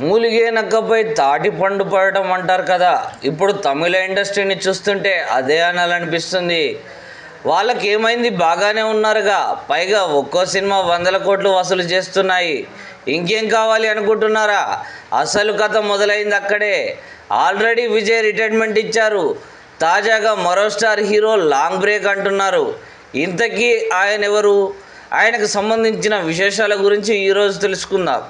మూలిగే నక్కపై తాటి పండు పడటం అంటారు కదా. ఇప్పుడు తమిళ ఇండస్ట్రీని చూస్తుంటే అదే అనాలనిపిస్తుంది. వాళ్ళకి ఏమైంది బాగానే ఉన్నారుగా. పైగా ఒక్కో సినిమా వందల కోట్లు వసూలు చేస్తున్నాయి. ఇంకేం కావాలి అనుకుంటున్నారా? అసలు కథ మొదలైంది అక్కడే. ఆల్రెడీ విజయ్ రిటైర్మెంట్ ఇచ్చారు. తాజాగా మరో స్టార్ హీరో లాంగ్ బ్రేక్ అంటున్నారు. ఇంతకీ ఆయన ఎవరు ఆయనకు సంబంధించిన విశేషాల గురించి ఈరోజు తెలుసుకుందాం.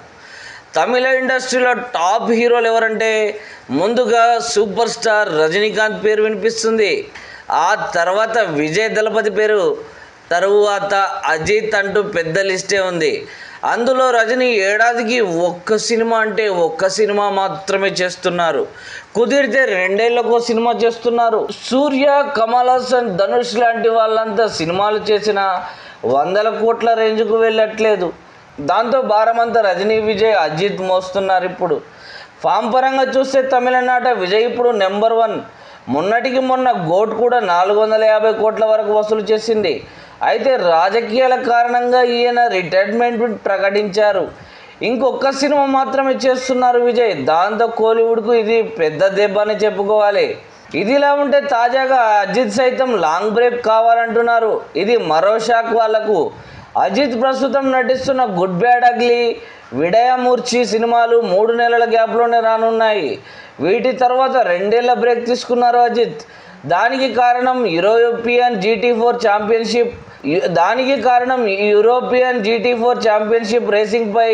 తమిళ ఇండస్ట్రీలో టాప్ హీరోలు ఎవరంటే ముందుగా సూపర్ స్టార్ రజనీకాంత్ పేరు వినిపిస్తుంది. ఆ తర్వాత విజయ్ దళపతి పేరు తరువాత అజిత్ అంటూ పెద్ద లిస్టే ఉంది. అందులో రజనీ ఏడాదికి ఒక్క సినిమా అంటే ఒక్క సినిమా మాత్రమే చేస్తున్నారు. కుదిరితే రెండేళ్ళకు సినిమా చేస్తున్నారు. సూర్య కమల్ హాసన్ ధనుష్ లాంటి వాళ్ళంతా సినిమాలు చేసిన వందల కోట్ల రేంజ్కు వెళ్ళట్లేదు. దాంతో భారమంతా రజనీ విజయ్ అజిత్ మోస్తున్నారు ఇప్పుడు. ఫామ్ పరంగా చూస్తే తమిళనాట విజయ్ ఇప్పుడు నెంబర్ వన్. మొన్నటికి మొన్న గోట్ కూడా నాలుగు వందల యాభై కోట్ల వరకు వసూలు చేసింది. అయితే రాజకీయాల కారణంగా ఈయన రిటైర్మెంట్ ప్రకటించారు. ఇంకొక సినిమా మాత్రమే చేస్తున్నారు విజయ్. దాంతో కోలీవుడ్కు ఇది పెద్ద దెబ్బ అని చెప్పుకోవాలి. ఇదిలా ఉంటే తాజాగా అజిత్ సైతం లాంగ్ బ్రేక్ కావాలంటున్నారు. ఇది మరో షాక్ వాళ్ళకు. అజిత్ ప్రస్తుతం నటిస్తున్న గుడ్ బ్యాడ్ అగ్లీ విడయమూర్చి సినిమాలు మూడు నెలల గ్యాప్లోనే రానున్నాయి. వీటి తర్వాత రెండేళ్ళ బ్రేక్ తీసుకున్నారు అజిత్. దానికి కారణం యూరోపియన్ జీటీ ఫోర్ ఛాంపియన్షిప్ దానికి కారణం European GT four championship racing పై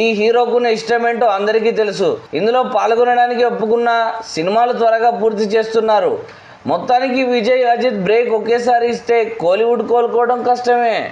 ఈ హీరోకున్న ఇష్టమేంటో అందరికీ తెలుసు. ఇందులో పాల్గొనడానికి ఒప్పుకున్న సినిమాలు త్వరగా పూర్తి చేస్తున్నారు. మొత్తానికి విజయ్ అజిత్ బ్రేక్ ఒకేసారి ఇస్తే కోలీవుడ్ కోలుకోవడం కష్టమే.